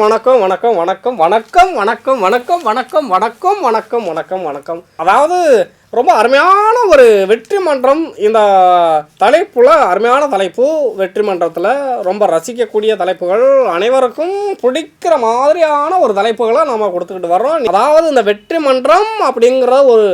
வணக்கம் வணக்கம் வணக்கம் வணக்கம் வணக்கம் வணக்கம் வணக்கம் வணக்கம் வணக்கம் வணக்கம் வணக்கம் அதாவது ரொம்ப அருமையான ஒரு வெற்றி மன்றம் இந்த தலைப்புல அருமையான தலைப்பு வெற்றி மன்றத்தில் ரொம்ப ரசிக்கக்கூடிய தலைப்புகள் அனைவருக்கும் பிடிக்கிற மாதிரியான ஒரு தலைப்புகளை நம்ம கொடுத்துக்கிட்டு வர்றோம் அதாவது இந்த வெற்றி மன்றம் அப்படிங்கிற ஒரு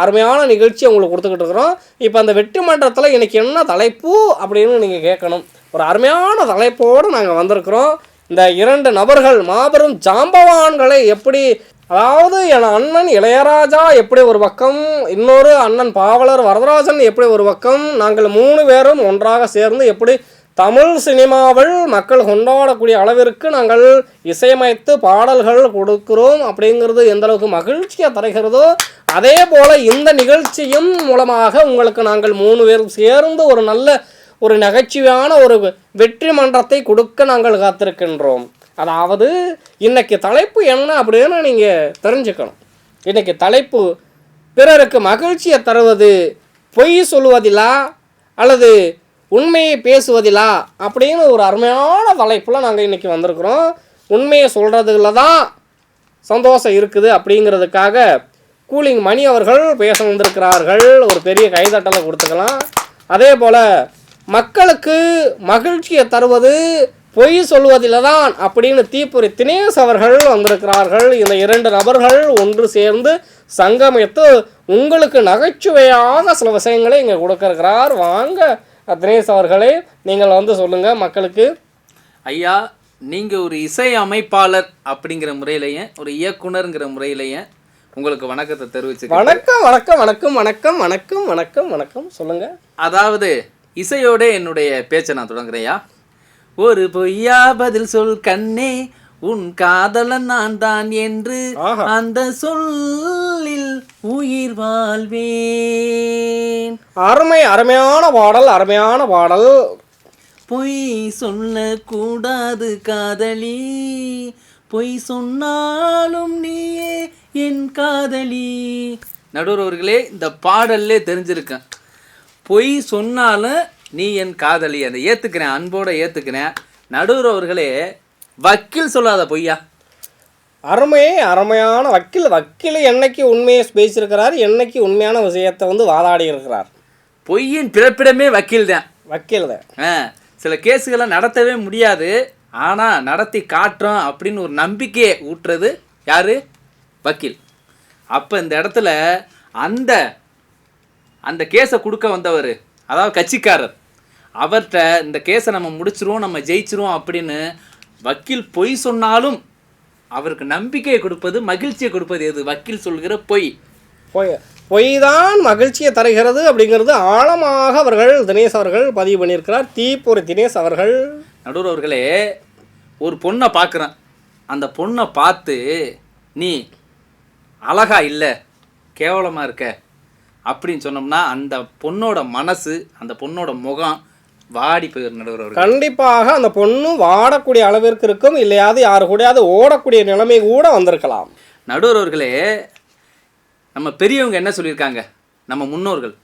அருமையான நிகழ்ச்சி உங்களுக்கு கொடுத்துக்கிட்டு இருக்கிறோம் இப்போ அந்த வெற்றி மன்றத்தில் இன்னைக்கு என்ன தலைப்பு அப்படின்னு நீங்கள் கேட்கணும் ஒரு அருமையான தலைப்போடு நாங்கள் வந்திருக்கிறோம் இந்த இரண்டு நபர்கள் மாபெரும் ஜாம்பவான்களை எப்படி அதாவது என் அண்ணன் இளையராஜா எப்படி ஒரு பக்கம் இன்னொரு அண்ணன் பாவலர் வரதராஜன் எப்படி ஒரு பக்கம் நாங்கள் மூணு பேரும் ஒன்றாக சேர்ந்து எப்படி தமிழ் சினிமாவில் மக்கள் கொண்டாடக்கூடிய அளவிற்கு நாங்கள் இசையமைத்து பாடல்கள் கொடுக்கிறோம் அப்படிங்கிறது எந்த அளவுக்கு மகிழ்ச்சியை தருகிறதோ அதே போல் இந்த நிகழ்ச்சியும் மூலமாக உங்களுக்கு நாங்கள் மூணு பேரும் சேர்ந்து ஒரு நல்ல ஒரு நகைச்சுவையான ஒரு வெற்றி மன்றத்தை கொடுக்க நாங்கள் காத்திருக்கின்றோம். அதாவது இன்னைக்கு தலைப்பு என்ன அப்படின்னு நீங்கள் தெரிஞ்சுக்கணும். இன்னைக்கு தலைப்பு பிறருக்கு மகிழ்ச்சியை தருவது பொய் சொல்லுவதிலா அல்லது உண்மையை பேசுவதிலா அப்படின்னு ஒரு அருமையான தலைப்பில் நாங்கள் இன்னைக்கு வந்திருக்கிறோம். உண்மையை சொல்கிறதுல தான் சந்தோஷம் இருக்குது அப்படிங்கிறதுக்காக கூலிங் மணி அவர்கள் பேச வந்திருக்கிறார்கள். ஒரு பெரிய கைதட்டலை கொடுத்துக்கலாம். அதே போல் மக்களுக்கு மகிழ்ச்சியை தருவது பொய் சொல்வதில் தான் அப்படின்னு தீப்புரி தினேஷ் அவர்கள் வந்திருக்கிறார்கள். இந்த இரண்டு நபர்கள் ஒன்று சேர்ந்து சங்கமித்து உங்களுக்கு நகைச்சுவையாக சில விஷயங்களை இங்கே கொடுக்கறார் வாங்க தினேஷ் அவர்களே நீங்கள் வந்து சொல்லுங்கள் மக்களுக்கு. ஐயா நீங்கள் ஒரு இசை அமைப்பாளர் அப்படிங்கிற முறையிலையும் ஒரு இயக்குனருங்கிற முறையிலையும் உங்களுக்கு வணக்கத்தை தெரிவிச்சுக்க வணக்கம் வணக்கம் வணக்கம் வணக்கம் வணக்கம் வணக்கம் வணக்கம் சொல்லுங்கள் அதாவது இசையோட என்னுடைய பேச்சை நான் தொடங்குறேன்யா. ஒரு பொய்யா பதில் சொல் கண்ணே உன் காதலன் நான் தான் என்று. அந்த சொல்லில் உயிர் வாழ்வேன். அருமை அருமையான பாடல் அருமையான பாடல். பொய் சொல்லக்கூடாது காதலி. பொய் சொன்னாலும் நீயே என் காதலி. நடுவர் அவர்களே இந்த பாடல்லே தெரிஞ்சிருக்கேன். பொய் சொன்னாலும் நீ என் காதலி. அதை ஏற்றுக்கிறேன் அன்போட ஏற்றுக்கிறேன் நடுவர் அவர்களே வக்கீல் சொல்லாத பொய்யா? அருமை அருமையான வக்கீல். வக்கீல் என்னைக்கு உண்மையை பேசியிருக்கிறார் என்னைக்கு உண்மையான விஷயத்தை வந்து வாதாடி இருக்கிறார். பொய்யின் பிறப்பிடமே வக்கீல் தான். வக்கீல் தான். ஆ, சில கேஸுகளை நடத்தவே முடியாது. ஆனால் நடத்தி காட்டுறோம் அப்படின்னு ஒரு நம்பிக்கையை ஊட்டுறது யாரு? வக்கீல். அப்போ இந்த இடத்துல அந்த அந்த கேஸை கொடுக்க வந்தவர். அதாவது கட்சிக்காரர். அவர்கிட்ட இந்த கேஸை நம்ம முடிச்சிருவோம் நம்ம ஜெயிச்சிருவோம் அப்படின்னு வக்கீல் பொய் சொன்னாலும் அவருக்கு நம்பிக்கையை கொடுப்பது மகிழ்ச்சியை கொடுப்பது எது? வக்கீல் சொல்கிற பொய். பொய். பொய் தான் மகிழ்ச்சியை தருகிறது அப்படிங்கிறது ஆழமாக அவர்கள் தினேஷ் அவர்கள் பதிவு பண்ணியிருக்கிறார். தீப்பொறி தினேஷ் அவர்கள். நடுவர் அவர்களே ஒரு பொண்ணை பார்க்குறேன். அந்த பொண்ணை பார்த்து நீ அழகா இல்லை கேவலமாக இருக்க. அப்படின்னு சொன்னோம்னா அந்த பொண்ணோட மனசு அந்த பொண்ணோட முகம் வாடி போயிடும் நடுவர் கண்டிப்பாக அந்த பொண்ணு வாடக்கூடிய அளவிற்கு இருக்கும். இல்லையாவது யாரு கூடயாவது ஓடக்கூடிய நிலைமை கூட வந்திருக்கலாம். நடுவர் அவர்களே நம்ம பெரியவங்க என்ன சொல்லியிருக்காங்க? நம்ம முன்னோர்கள்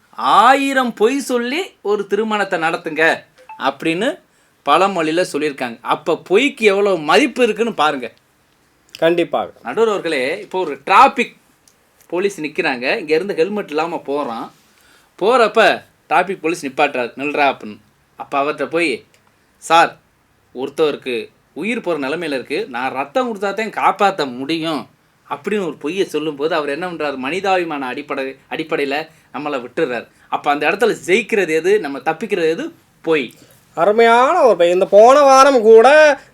ஆயிரம் பொய் சொல்லி ஒரு திருமணத்தை நடத்துங்க அப்படின்னு பழமொழியில் சொல்லியிருக்காங்க. அப்போ பொய்க்கு எவ்வளோ மதிப்பு இருக்குன்னு பாருங்க. கண்டிப்பாக. நடுவர் அவர்களே இப்போ ஒரு டிராபிக் போலீஸ் நிற்கிறாங்க இங்கேருந்து ஹெல்மெட் இல்லாமல் போகிறான் போகிறப்ப டிராஃபிக் போலீஸ் நிப்பாட்டுறாரு. நில்றா அப்படின்னு. அப்போ அவர்கிட்ட போய் சார் ஒருத்தவருக்கு உயிர் போகிற நிலமையில இருக்குது நான் ரத்தம் கொடுத்தா தான் காப்பாற்ற முடியும். அப்படின்னு ஒரு பொய்யை சொல்லும்போது அவர் என்ன பண்ணுறாரு மனிதாபிமான அடிப்படை அடிப்படையில் நம்மளை விட்டுறாரு. அப்போ அந்த இடத்துல ஜெயிக்கிறது எது? நம்ம தப்பிக்கிறது எது? பொய். அருமையான ஒரு பை- இந்த போன வாரம் கூட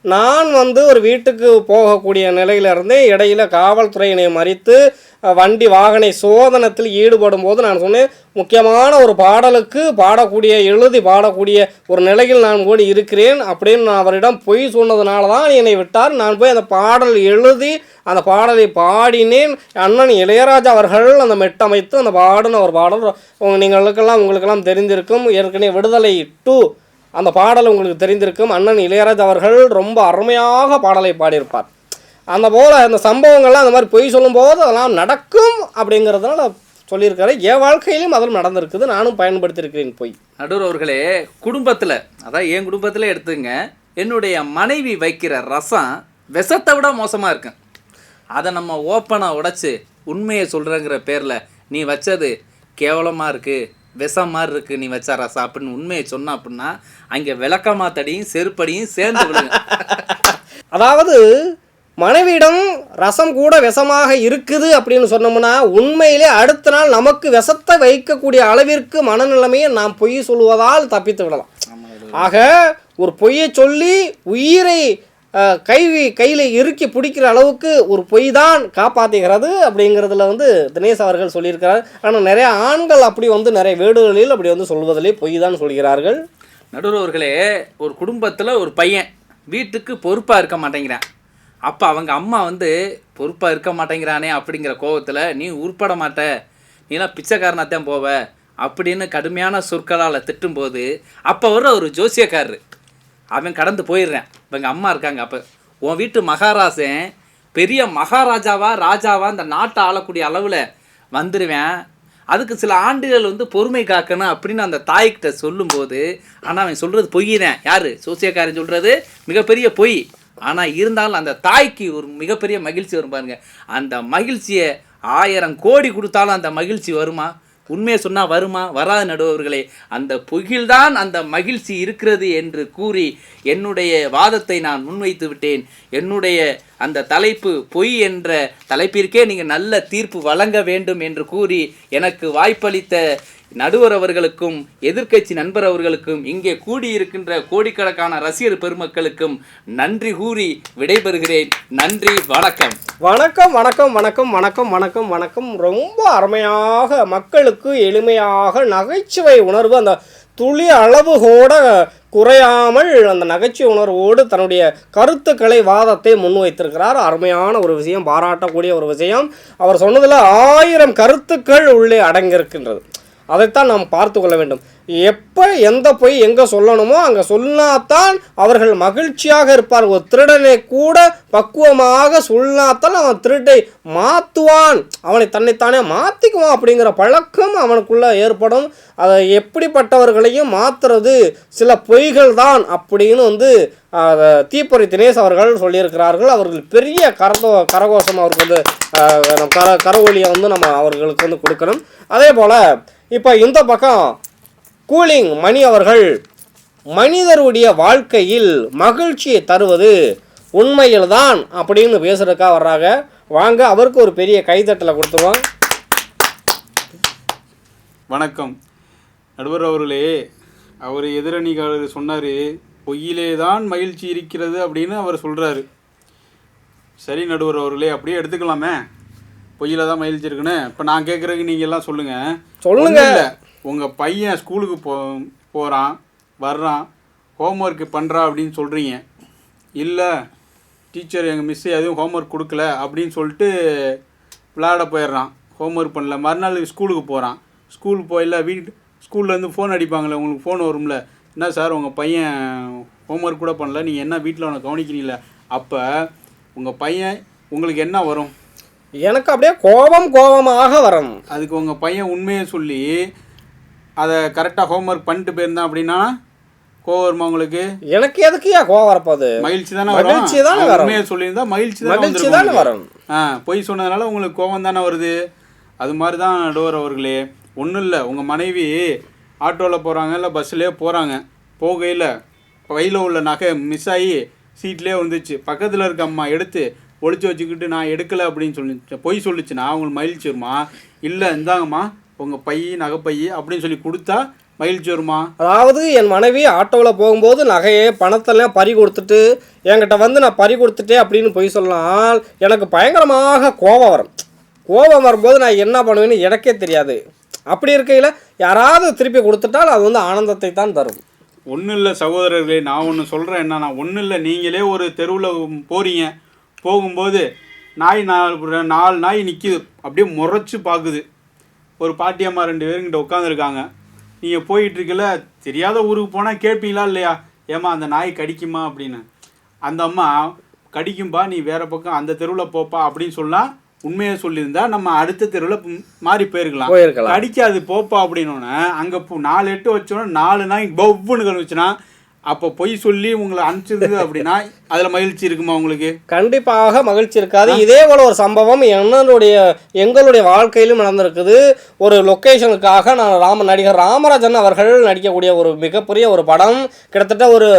நான் வந்து ஒரு வீட்டுக்கு போகக்கூடிய நிலையிலிருந்தே இடையில் இடையில காவல்துறையினை மறித்து வண்டி வாகன சோதனத்தில் ஈடுபடும் போது நான் சொன்னேன் முக்கியமான ஒரு பாடலுக்கு பாடக்கூடிய எழுதி பாடக்கூடிய ஒரு நிலையில் நான் கூட இருக்கிறேன் அப்படின்னு நான் அவரிடம் பொய் சொன்னதுனால தான் என்னை விட்டார். நான் போய் அந்த பாடல் எழுதி அந்த பாடலை பாடினேன். அண்ணன் இளையராஜா அவர்கள் அந்த மெட்டமைத்து அந்த பாடின ஒரு பாடல் நீங்களுக்கெல்லாம் உங்களுக்கெல்லாம் தெரிந்திருக்கும். ஏற்கனவே விடுதலை டூ அந்த பாடல் உங்களுக்கு தெரிந்திருக்கும். அண்ணன் இளையராஜா அவர்கள் ரொம்ப அருமையாக பாடலை பாடியிருப்பார். அந்த போல் அந்த சம்பவங்கள்லாம் அந்த மாதிரி பொய் சொல்லும்போது அதெல்லாம் நடக்கும் அப்படிங்கிறதுனால சொல்லியிருக்காரு. என் வாழ்க்கையிலும் அதெல்லாம் நடந்திருக்குது. நானும் பயன்படுத்தியிருக்கிறேன் பொய். நடுவர் அவர்களே குடும்பத்தில் அதான் என் குடும்பத்தில் எடுத்துங்க. என்னுடைய மனைவி வைக்கிற ரசம் விஷத்தை விட மோசமாக இருக்கும் அதை நம்ம ஓப்பனாக உடைச்சி உண்மையை சொல்கிறேங்கிற பேரில் நீ வச்சது கேவலமாக இருக்குது விஷம் மாதிரி இருக்குது நீ வச்ச ரசம் அப்படின்னு உண்மையை சொன்ன அப்படின்னா அங்கே விளக்கமாத்தடியும் செருப்படியும் சேர்ந்து விடுங்க அதாவது மனைவியிடம் ரசம் கூட விஷமாக இருக்குது அப்படின்னு சொன்னோம்னா உண்மையிலே அடுத்த நாள் நமக்கு விஷத்தை வைக்கக்கூடிய அளவிற்கு மனநிலைமையை நாம் பொய் சொல்வதால் தப்பித்து விடலாம். ஆக ஒரு பொய்யை சொல்லி உயிரை கைவி கை கையில் இறுக்கி பிடிக்கிற அளவுக்கு ஒரு பொய் தான் காப்பாற்றுகிறது அப்படிங்கிறதுல வந்து தினேஷ் அவர்கள் சொல்லியிருக்கிறார். ஆனால் நிறைய ஆண்கள் அப்படி வந்து நிறைய வீடுகளில் அப்படி வந்து சொல்வதிலே பொய் தான் சொல்கிறார்கள் நடுவர்களே ஒரு குடும்பத்தில் ஒரு பையன் வீட்டுக்கு பொறுப்பாக இருக்க மாட்டேங்கிறான். அப்போ அவங்க அம்மா வந்து பொறுப்பாக இருக்க மாட்டேங்கிறானே அப்படிங்கிற கோவத்தில் நீ உருப்பட மாட்ட. நீலாம் பிச்சைக்காரனாத்தான் போவ. அப்படின்னு கடுமையான சொற்களால் திட்டும்போது அப்போ வர ஒரு ஜோசியக்காரரு அவன் கடந்து போயிடுறேன். எங்கள் அம்மா இருக்காங்க. அப்போ உன் வீட்டு மகாராசன் பெரிய மகாராஜாவா ராஜாவா அந்த நாட்டை ஆளக்கூடிய அளவில் வந்துடுவேன் அதுக்கு சில ஆண்டுகள் வந்து பொறுமை காக்கணும் அப்படின்னு அந்த தாய்கிட்ட சொல்லும்போது ஆனால் அவன் சொல்கிறது பொய் தான் யார்? சோசியக்காரன் சொல்கிறது மிகப்பெரிய பொய். ஆனால் இருந்தாலும் அந்த தாய்க்கு ஒரு மிகப்பெரிய மகிழ்ச்சி வரும் பாருங்க. அந்த மகிழ்ச்சியை ஆயிரம் கோடி கொடுத்தாலும் அந்த மகிழ்ச்சி வருமா? உண்மையை சொன்னால் வருமா? வராது நடுவர்களே. அந்த புகில்தான் அந்த மகிழ்ச்சி இருக்கிறது என்று கூறி என்னுடைய வாதத்தை நான் முன்வைத்து விட்டேன். என்னுடைய அந்த தலைப்பு பொய் என்ற தலைப்பிற்கே நீங்கள் நல்ல தீர்ப்பு வழங்க வேண்டும் என்று கூறி எனக்கு வாய்ப்பளித்த நடுவர் அவர்களுக்கும் எதிர்க்கட்சி நண்பர் அவர்களுக்கும் இங்கே கூடியிருக்கின்ற கோடிக்கணக்கான ரசிகர் பெருமக்களுக்கும் நன்றி கூறி விடைபெறுகிறேன். நன்றி வணக்கம். வணக்கம் வணக்கம் வணக்கம் வணக்கம் வணக்கம் வணக்கம். ரொம்ப அருமையாக மக்களுக்கு எளிமையாக நகைச்சுவை உணர்வு அந்த துளி அளவு கூட குறையாமல் அந்த நகைச்சுவை உணர்வோடு தன்னுடைய கருத்துக்களை வாதத்தை முன்வைத்திருக்கிறார். அருமையான ஒரு விஷயம் பாராட்டக்கூடிய ஒரு விஷயம். அவர் சொன்னதில் ஆயிரம் கருத்துக்கள் உள்ளே அடங்கியிருக்கின்றது. அதைத்தான் நாம் பார்த்து கொள்ள வேண்டும். எப்போ எந்த பொய் எங்கே சொல்லணுமோ அங்கே சொன்னாதான் அவர்கள் மகிழ்ச்சியாக இருப்பார். ஒரு திருடனை கூட பக்குவமாக சொன்னாதான் அவன் திருட்டை மாற்றுவான் அவனை தன்னைத்தானே மாற்றிக்குவான் அப்படிங்கிற பழக்கம் அவனுக்குள்ளே ஏற்படும். அதை எப்படிப்பட்டவர்களையும் மாற்றுறது சில பொய்கள் தான் அப்படின்னு வந்து அஹ், தீப்பொறி தினேஷ் அவர்கள் சொல்லியிருக்கிறார்கள். அவர்கள் பெரிய கரதோ கரகோஷம் அவருக்கு வந்து கர கரவொலியை வந்து நம்ம அவர்களுக்கு வந்து கொடுக்கணும். அதே போல் இப்போ இந்த பக்கம் கூலிங் மணி அவர்கள் மனிதருடைய வாழ்க்கையில் மகிழ்ச்சியை தருவது உண்மையில் தான் அப்படின்னு பேசுறதுக்கா வர்றாங்க. வாங்க அவருக்கு ஒரு பெரிய கைதட்டலை கொடுத்துருவோம். வணக்கம். நடுவர் அவர்களே அவர் எதிரணிக்காரர் சொன்னார் பொய்யிலே தான் மகிழ்ச்சி இருக்கிறது அப்படின்னு அவர் சொல்கிறாரு சரி நடுவர் அவர்களே அப்படியே எடுத்துக்கலாமே. பொய்யில தான் மகிழ்ச்சி இருக்குன்னு இப்போ நான் கேட்குறதுக்கு நீங்கள் எல்லாம் சொல்லுங்கள் சொல்லுங்க. உங்கள் பையன் ஸ்கூலுக்கு போ போகிறான் வர்றான் ஹோம்ஒர்க்கு பண்ணுறா அப்படின்னு சொல்கிறீங்க இல்லை டீச்சர் எங்கள் மிஸ் எதுவும் ஹோம்ஒர்க் கொடுக்கல அப்படின்னு சொல்லிட்டு விளையாட போயிடுறான். ஹோம்ஒர்க் பண்ணல. மறுநாள் ஸ்கூலுக்கு போகிறான் ஸ்கூலுக்கு போயில வீட்டு ஸ்கூல்லேருந்து ஃபோன் அடிப்பாங்களே உங்களுக்கு ஃபோன் வரும்ல. என்ன சார் உங்கள் பையன் ஹோம்ஒர்க் கூட பண்ணல. நீங்கள் என்ன வீட்டில் அவனை கவனிக்கிறீங்கள? அப்போ உங்கள் பையன் உங்களுக்கு என்ன வரும்? எனக்கு அப்படியே கோபம் கோபமாக வரும். அதுக்கு உங்கள் பையன் உண்மையை சொல்லி அதை கரெக்டாக ஹோம்ஒர்க் பண்ணிட்டு போயிருந்தான் அப்படின்னா கோவம் வருமா உங்களுக்கு? எனக்கு எதுக்கு ஏன் கோவம் வரப்போகுது? மகிழ்ச்சி தானே மகிழ்ச்சி தானே வரும். உண்மையை சொல்லியிருந்தா மகிழ்ச்சி தானே மகிழ்ச்சி தானே. வரும். ஆ பொய் சொன்னதுனால உங்களுக்கு கோவம் தானே வருது. அது மாதிரி தான் நடுவர் அவர்களே. ஒன்றும் இல்லை உங்கள் மனைவி ஆட்டோவில் போகிறாங்க இல்லை பஸ்ஸிலே போகிறாங்க போகையில் கையில் உள்ள நகை மிஸ் ஆகி சீட்லேயே வந்துச்சு பக்கத்தில் இருக்க அம்மா எடுத்து ஒளிச்சு வச்சுக்கிட்டு நான் எடுக்கலை அப்படின்னு சொல்லி பொய் சொல்லிச்சுன்னா அவங்களுக்கு மகிழ்ச்சி வருமா? இல்லை இந்தாங்கம்மா உங்கள் பை நகைப்பை அப்படின்னு சொல்லி கொடுத்தா மகிழ்ச்சி வருமா? அதாவது என் மனைவி ஆட்டோவில் போகும்போது நகையை பணத்தெல்லாம் பறி கொடுத்துட்டு என்கிட்ட வந்து நான் பறி கொடுத்துட்டேன் அப்படின்னு போய் சொல்லலாம் எனக்கு பயங்கரமாக கோபம் வரும். கோபம் வரும்போது நான் என்ன பண்ணுவேன்னு எனக்கே தெரியாது. அப்படி இருக்கையில் யாராவது திருப்பி கொடுத்துட்டால் அது வந்து ஆனந்தத்தை தான் தரும். ஒன்றும் இல்லை சகோதரர்களே நான் ஒன்று சொல்கிறேன் என்னன்னா ஒன்றும் இல்லை நீங்களே ஒரு தெருவில் போகிறீங்க போகும்போது நாய் நாலு நாலு நாய் நிற்கிது அப்படியே முறைச்சு பார்க்குது ஒரு பாட்டியம்மா ரெண்டு பேருங்கிட்ட உட்காந்துருக்காங்க நீங்கள் போயிட்டுருக்கல தெரியாத ஊருக்கு போனால் கேட்பீங்களா இல்லையா? ஏம்மா அந்த நாய் கடிக்குமா அப்படின்னு. அந்த அம்மா கடிக்கும்பா நீ வேற பக்கம் அந்த தெருவில் போப்பா அப்படின்னு சொன்னா உண்மையை சொல்லியிருந்தா நம்ம அடுத்த தெருவில் மாறி போயிருக்கலாம். கடிக்காது போப்பா அப்படின்னோடனே அங்கே நாலு எட்டு வச்சோன்னே நாலு நாய் பவ்வுன்னு கழிச்சுனா அப்போ பொய் சொல்லி உங்களை அனுப்பிச்சிருது அப்படின்னா அதில் மகிழ்ச்சி இருக்குமா உங்களுக்கு? கண்டிப்பாக மகிழ்ச்சி இருக்காது. இதே போல ஒரு சம்பவம் என்னுடைய எங்களுடைய வாழ்க்கையிலும் நடந்திருக்குது. ஒரு லொக்கேஷனுக்காக நான் ராம நடிகர் ராமராஜன் அவர்கள் நடிக்கக்கூடிய ஒரு மிகப்பெரிய ஒரு படம். கிட்டத்தட்ட ஒரு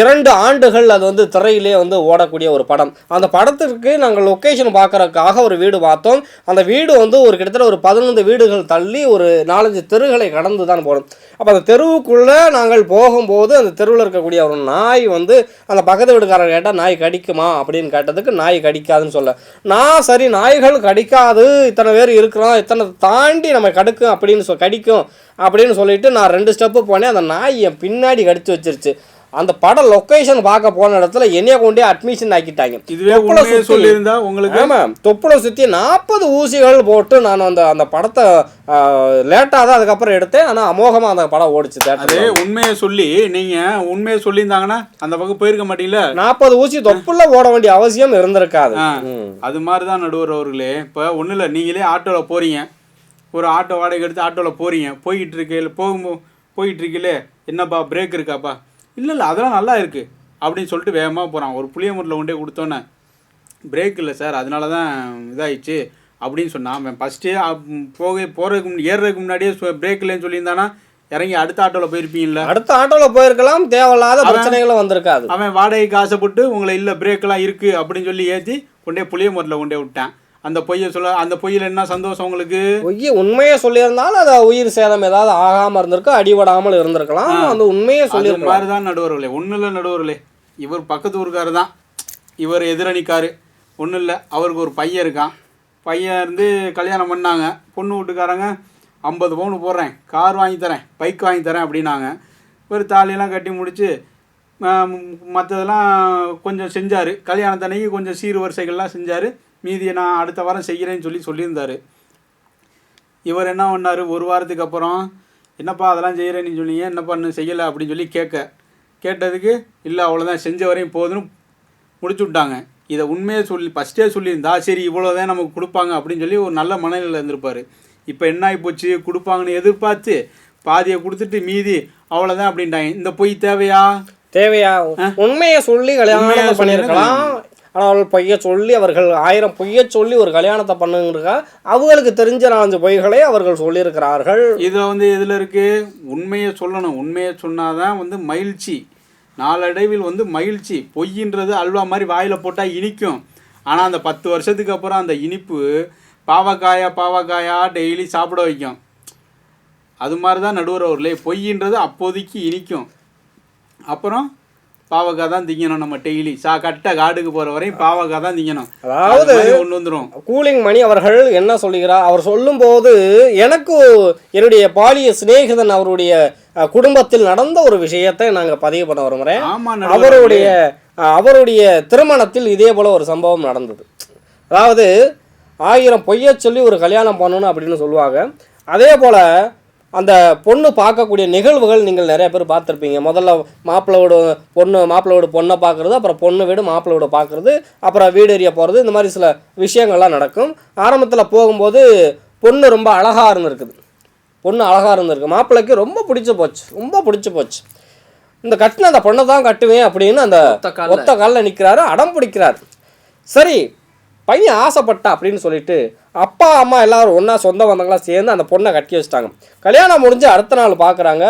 இரண்டு ஆண்டுகள் அது வந்து திரையிலே வந்து ஓடக்கூடிய ஒரு படம். அந்த படத்திற்கு நாங்கள் லொக்கேஷன் பார்க்கறதுக்காக ஒரு வீடு பார்த்தோம். அந்த வீடு வந்து ஒரு கிட்டத்தட்ட ஒரு பதினொன்று வீடுகள் தள்ளி ஒரு நாலஞ்சு தெருகளை கடந்து தான் போகணும் அப்போ அந்த தெருவுக்குள்ளே நாங்கள் போகும்போது அந்த தெருவில் இருக்கக்கூடிய ஒரு நாய் வந்து அந்த பக்கத்து வீட்டுக்காரர் கேட்டால் நாய் கடிக்குமா? அப்படின்னு கேட்டதுக்கு நாய் கடிக்காதுன்னு சொல்ல. நான் சரி நாய்கள் கடிக்காது. இத்தனை பேர் இருக்கிறோம். இத்தனை தாண்டி நம்ம கடுக்கும் அப்படின்னு சொ கடிக்கும் அப்படின்னு சொல்லிட்டு நான் ரெண்டு ஸ்டெப்பு போனேன். அந்த நாய் என் பின்னாடி கடிச்சு வச்சிருச்சு. அந்த படம் லொக்கேஷன் பார்க்க போன இடத்துல என்னைய கொண்டே அட்மிஷன் ஆக்கிட்டாங்க. இதுவே சொல்லியிருந்தா உங்களுக்கு? ஆமா. தொப்புளை சுற்றி நாற்பது ஊசிகள் போட்டு நான் அந்த அந்த படத்தை லேட்டாக தான் அதுக்கப்புறம் எடுத்தேன். ஆனால் அமோகமாக அந்த படம் ஓடிச்சு அதே உண்மையை சொல்லி நீங்க உண்மையை சொல்லியிருந்தாங்கன்னா அந்த பக்கம் போயிருக்க மாட்டீங்களா? நாற்பது ஊசி தொப்புள்ள ஓட வேண்டிய அவசியம் இருந்திருக்காது. அது மாதிரி தான் நடுவர் அவர்களே. இப்போ ஒன்றும் இல்லை நீங்களே ஆட்டோவில் போகிறீங்க ஒரு ஆட்டோ வாடகை எடுத்து ஆட்டோவில் போகிறீங்க போய்கிட்டு இருக்கையில் போகும்போ போயிட்டு இருக்கீங்களே. என்னப்பா பிரேக் இருக்காப்பா? இல்லை இல்லை அதெல்லாம் நல்லா இருக்குது அப்படின்னு சொல்லிட்டு வேகமாக போகிறான் ஒரு புளிய முட்டில் கொண்டே கொடுத்தோன்னே பிரேக் இல்லை சார் அதனால தான் இதாயிடுச்சு. அப்படின்னு சொன்னான். அவன் ஃபஸ்ட்டே போக போகிறதுக்கு முன்னாடி ஏறுறதுக்கு முன்னாடியே பிரேக் இல்லைன்னு சொல்லியிருந்தானா இறங்கி அடுத்த ஆட்டோவில் போயிருப்பீங்கல்ல. அடுத்த ஆட்டோவில் போயிருக்கலாம் தேவையில்லாத பிரச்சனைகளும் வந்திருக்காது. அவன் வாடகைக்கு ஆசைப்பட்டு உங்களை இல்லை பிரேக்கெல்லாம் இருக்குது அப்படின்னு சொல்லி ஏற்றி கொண்டே புளிய முட்டில் கொண்டே விட்டான். அந்த பொய்யை சொல்ல அந்த பொய்யில் என்ன சந்தோஷம் உங்களுக்கு? பொய் உண்மையை சொல்லியிருந்தாலும் அது உயிர் சேதம் ஏதாவது ஆகாமல் இருந்திருக்கும் அடிபடாமல் இருந்திருக்கலாம். அந்த உண்மையை சொல்லியிருக்கலாம். மாதிரி தான் நடுவர்களே. ஒன்றும் இல்லை நடுவர்களே. இவர் பக்கத்து ஊருக்காரு தான். இவர் எதிரணிக்காரு. ஒன்றும் இல்லை அவருக்கு ஒரு பையன் இருக்கான். பையன் இருந்து கல்யாணம் பண்ணாங்க. பொண்ணு வீட்டுக்காரங்க ஐம்பது பவுன் போடுறேன். கார் வாங்கி தரேன். பைக் வாங்கி தரேன் அப்படின்னாங்க. இவர் தாலியெல்லாம் கட்டி முடிச்சு மற்றதெல்லாம் கொஞ்சம் செஞ்சார். கல்யாணத்தன்னைக்கு கொஞ்சம் சீர் வரிசைகள்லாம் செஞ்சார். மீதியை நான் அடுத்த வாரம் செய்கிறேன்னு சொல்லி சொல்லியிருந்தாரு. இவர் என்ன பண்ணார்? ஒரு வாரத்துக்கு அப்புறம் என்னப்பா அதெல்லாம் செய்கிறேன்னு சொன்னீங்க என்னப்பா இன்னும் செய்யலை? அப்படின்னு சொல்லி கேட்க. கேட்டதுக்கு இல்லை அவ்வளோதான் செஞ்ச வரையும் போதுன்னு முடிச்சு விட்டாங்க. இதை உண்மையை சொல்லி ஃபஸ்ட்டே சொல்லியிருந்தா சரி இவ்வளோதான் நமக்கு கொடுப்பாங்க அப்படின்னு சொல்லி ஒரு நல்ல மனநிலையில் இருந்திருப்பார். இப்போ என்ன ஆகி போச்சு கொடுப்பாங்கன்னு எதிர்பார்த்து பாதியை கொடுத்துட்டு மீதி அவ்வளோதான் அப்படின்ட்டாங்க. இந்த பொய் தேவையா? தேவையா? உண்மையை சொல்லி கல்யாணம் பண்ணியிருக்கலாம். ஆனால் பொய்ய சொல்லி அவர்கள் ஆயிரம் பொய்ய சொல்லி ஒரு கல்யாணத்தை பண்ணுங்கிறக்கா அவங்களுக்கு தெரிஞ்ச நாலஞ்சு பொய்களை அவர்கள் சொல்லியிருக்கிறார்கள். இதில் வந்து எதில் இருக்குது உண்மையை சொல்லணும். உண்மையை சொன்னாதான் வந்து மகிழ்ச்சி. நாளடைவில் வந்து மகிழ்ச்சி. பொய்ன்றது அல்வா மாதிரி வாயில் போட்டால் இனிக்கும். ஆனால் அந்த பத்து வருஷத்துக்கு அப்புறம் அந்த இனிப்பு பாவக்காயா பாவக்காயா டெய்லி சாப்பிட வைக்கும். அது மாதிரி தான் நடுவர் அவர்களே. பொய்ன்றது அப்போதைக்கு இனிக்கும். அப்புறம் பாவக்காய் தான் திங்கணும் நம்ம டெய்லி சா கட்ட காடுக்கு போகிற வரையும் பாவக்காய் தான் திங்கணும். அதாவது கொண்டு வந்துடும் கூலிங் மணி அவர்கள் என்ன சொல்லுகிறார்? அவர் சொல்லும்போது எனக்கு என்னுடைய பாலிய சிநேகிதன் அவருடைய குடும்பத்தில் நடந்த ஒரு விஷயத்தை நாங்கள் பதிவு பண்ண விரும்புகிறேன் அவருடைய அவருடைய திருமணத்தில் இதே போல ஒரு சம்பவம் நடந்தது. அதாவது ஆயிரம் பொய்ய சொல்லி ஒரு கல்யாணம் பண்ணணும் அப்படின்னு சொல்லுவாங்க. அதே போல் அந்த பொண்ணு பார்க்கக்கூடிய நிகழ்வுகள் நீங்கள் நிறைய பேர் பார்த்துருப்பீங்க. முதல்ல மாப்பிள்ளை வீடு பொண்ணு மாப்பிள்ளை வீடு பொண்ணை பார்க்குறது அப்புறம் பொண்ணு வீடு மாப்பிள்ளை வீடு பார்க்குறது அப்புறம் வீடு எறிய போகிறது இந்த மாதிரி சில விஷயங்கள்லாம் நடக்கும். ஆரம்பத்தில் போகும்போது பொண்ணு ரொம்ப அழகாக இருந்திருக்குது. பொண்ணு அழகாக இருந்திருக்கு. மாப்பிள்ளைக்கு ரொம்ப பிடிச்சி போச்சு. ரொம்ப பிடிச்சி போச்சு. இந்த கட்டின அந்த பொண்ணை தான் கட்டுவேன் அப்படின்னு அந்த. ஒத்த காலில். நிற்கிறாரு அடம் பிடிக்கிறார். சரி பையன் ஆசைப்பட்டா அப்படின்னு சொல்லிட்டு அப்பா அம்மா எல்லாரும் ஒன்றா சொந்த பந்தங்களாம் சேர்ந்து அந்த பொண்ணை கட்டி வச்சிட்டாங்க. கல்யாணம் முடிஞ்சு அடுத்த நாள் பார்க்குறாங்க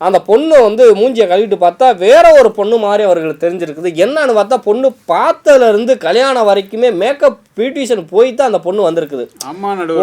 அந்த பொண்ணு வந்து மூஞ்சியை கழுவிட்டு பார்த்தா வேற ஒரு பொண்ணு மாதிரி அவர்களுக்கு தெரிஞ்சிருக்குது. என்னன்னு பார்த்தா பொண்ணு பார்த்ததுல இருந்து கல்யாணம் வரைக்குமே மேக்கப் பியூட்டிஷியன் போய் தான் அந்த பொண்ணு வந்திருக்குது.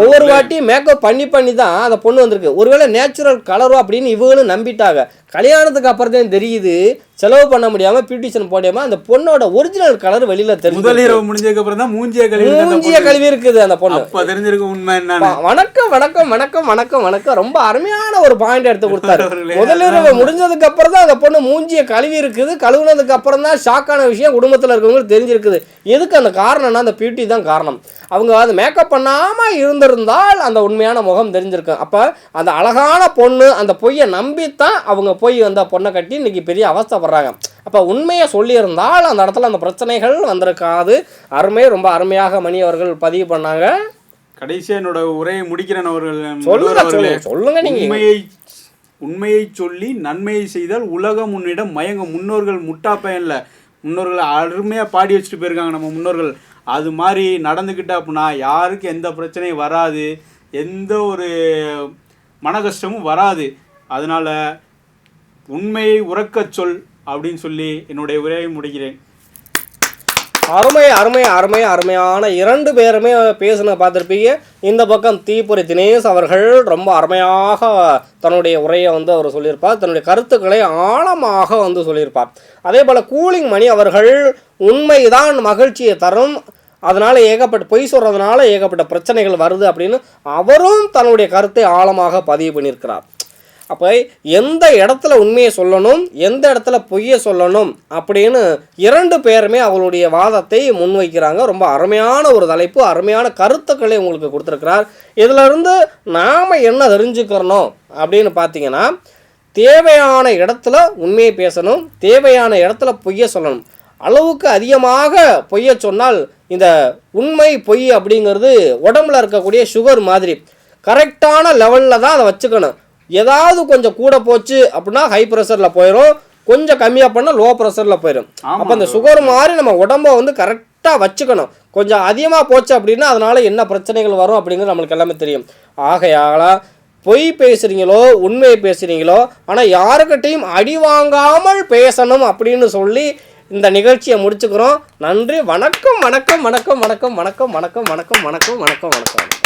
ஒவ்வொரு வாட்டியும் மேக்கப் பண்ணி பண்ணி தான் அந்த பொண்ணு வந்திருக்கு. ஒருவேளை நேச்சுரல் கலரோ அப்படின்னு இவங்களும் நம்பிட்டாங்க. கல்யாணத்துக்கு அப்புறம் தான் தெரியுது. செலவு பண்ண முடியாம பியூட்டிஷியன் போடாம அந்த பொண்ணோட ஒரிஜினல் கலர் வெளியில முதல் தெரிஞ்சு இரவு முடிஞ்சதுக்கு அப்புறம் தான் மூஞ்சிய கழுவி மூஞ்சிய கழுவி இருக்குது அந்த பொண்ணு. அப்ப தெரிஞ்சிருக்கும் உண்மை என்னன்னு. வ- வணக்கம் வணக்கம் வணக்கம் வணக்கம் வணக்கம். ரொம்ப அருமையான ஒரு பாயிண்ட் எடுத்து கொடுத்தாரு. அவர்களே, முதலிரவு முடிஞ்சதுக்கு அப்புறம் தான் அந்த பொண்ணு மூஞ்சிய கழுவி இருக்குது கழுவுனதுக்கு அப்புறம் தான் ஷாக்கான விஷயம் குடும்பத்தில் இருக்கவங்களுக்கு தெரிஞ்சிருக்குது. எதுக்கு அந்த காரணம்னா அந்த பியூட்டி தான் காரணம். அவங்க அது மேக்கப் பண்ணாம இருந்திருந்தால் அந்த உண்மையான முகம் தெரிஞ்சிருக்கும். அப்ப அந்த அழகான பொண்ணு அந்த பொய்யை நம்பித்தான் அவங்க போய் அந்த பொண்ணை கட்டி இன்னைக்கு பெரிய அவஸ்தைப்படுறாங்க அப்ப உண்மையை சொல்லியிருந்தால் அந்த இடத்துல அந்த பிரச்சனைகள் வந்திருக்காது. அருமை ரொம்ப அருமையாக மணி அவர்கள் பதிவு பண்ணாங்க. கடைசியா என்னோட உரையை முடிக்கிறேன் அவர்கள் சொல்லுங்க. சொல்லுங்க உண்மையை உண்மையை சொல்லி நன்மையை செய்தால் உலகம் உன்னிடம் மயங்க முன்னோர்கள் முட்டா பயன்ல முன்னோர்கள் அருமையாக பாடி வச்சுட்டு போயிருக்காங்க நம்ம முன்னோர்கள். அது மாதிரி நடந்துக்கிட்ட அப்படின்னா யாருக்கும் எந்த பிரச்சனையும் வராது. எந்த ஒரு மன கஷ்டமும் வராது. அதனால உண்மையை உறக்கச் சொல். அப்படின்னு சொல்லி என்னுடைய உரையை முடிக்கிறேன். அருமை அருமை அருமை அருமையான இரண்டு பேருமே பேசின பார்த்துருப்பீங்க. இந்த பக்கம் தீபுரி தினேஷ் அவர்கள் ரொம்ப அருமையாக தன்னுடைய உரையை வந்து அவர் சொல்லியிருப்பார். தன்னுடைய கருத்துக்களை ஆழமாக வந்து சொல்லியிருப்பார். அதே போல் கூலிங் மணி அவர்கள் உண்மைதான் மகிழ்ச்சியை தரும். அதனால் ஏகப்பட்ட பொய் சொல்கிறதுனால ஏகப்பட்ட பிரச்சனைகள் வருது அப்படின்னு அவரும் தன்னுடைய கருத்தை ஆழமாக பதிவு பண்ணியிருக்கிறார். அப்போ எந்த இடத்துல உண்மையை சொல்லணும் எந்த இடத்துல பொய்யை சொல்லணும் அப்படின்னு இரண்டு பேருமே அவளுடைய வாதத்தை முன்வைக்கிறாங்க. ரொம்ப அருமையான ஒரு தலைப்பு அருமையான கருத்துக்களை உங்களுக்கு கொடுத்துருக்கிறார். இதிலிருந்து நாம் என்ன தெரிஞ்சுக்கிறணும் அப்படின்னு பார்த்தீங்கன்னா தேவையான இடத்துல உண்மையை பேசணும் தேவையான இடத்துல பொய்யை சொல்லணும். அளவுக்கு அதிகமாக பொய்யை சொன்னால் இந்த உண்மை பொய் அப்படிங்கிறது உடம்புல இருக்கக்கூடிய சுகர் மாதிரி கரெக்டான லெவலில் தான் அதை வச்சுக்கணும். ஏதாவது கொஞ்சம் கூட போச்சு அப்படின்னா ஹை ப்ரெஷரில் போயிடும் கொஞ்சம் கம்மியாக பண்ணால் லோ ப்ரெஷரில் போயிடும் அப்போ அந்த சுகர் மாதிரி நம்ம உடம்ப வந்து கரெக்டாக வச்சுக்கணும். கொஞ்சம் அதிகமாக போச்சு அப்படின்னா அதனால என்ன பிரச்சனைகள் வரும் அப்படிங்கிறது நம்மளுக்கு எல்லாமே தெரியும். ஆகையால பொய் பேசுகிறீங்களோ உண்மையை பேசுகிறீங்களோ ஆனால் யாருக்கிட்டையும் அடி வாங்காமல் பேசணும் அப்படின்னு சொல்லி இந்த நிகழ்ச்சியை முடிச்சுக்கிறோம். நன்றி வணக்கம் வணக்கம் வணக்கம் வணக்கம் வணக்கம் வணக்கம் வணக்கம் வணக்கம் வணக்கம் வணக்கம்.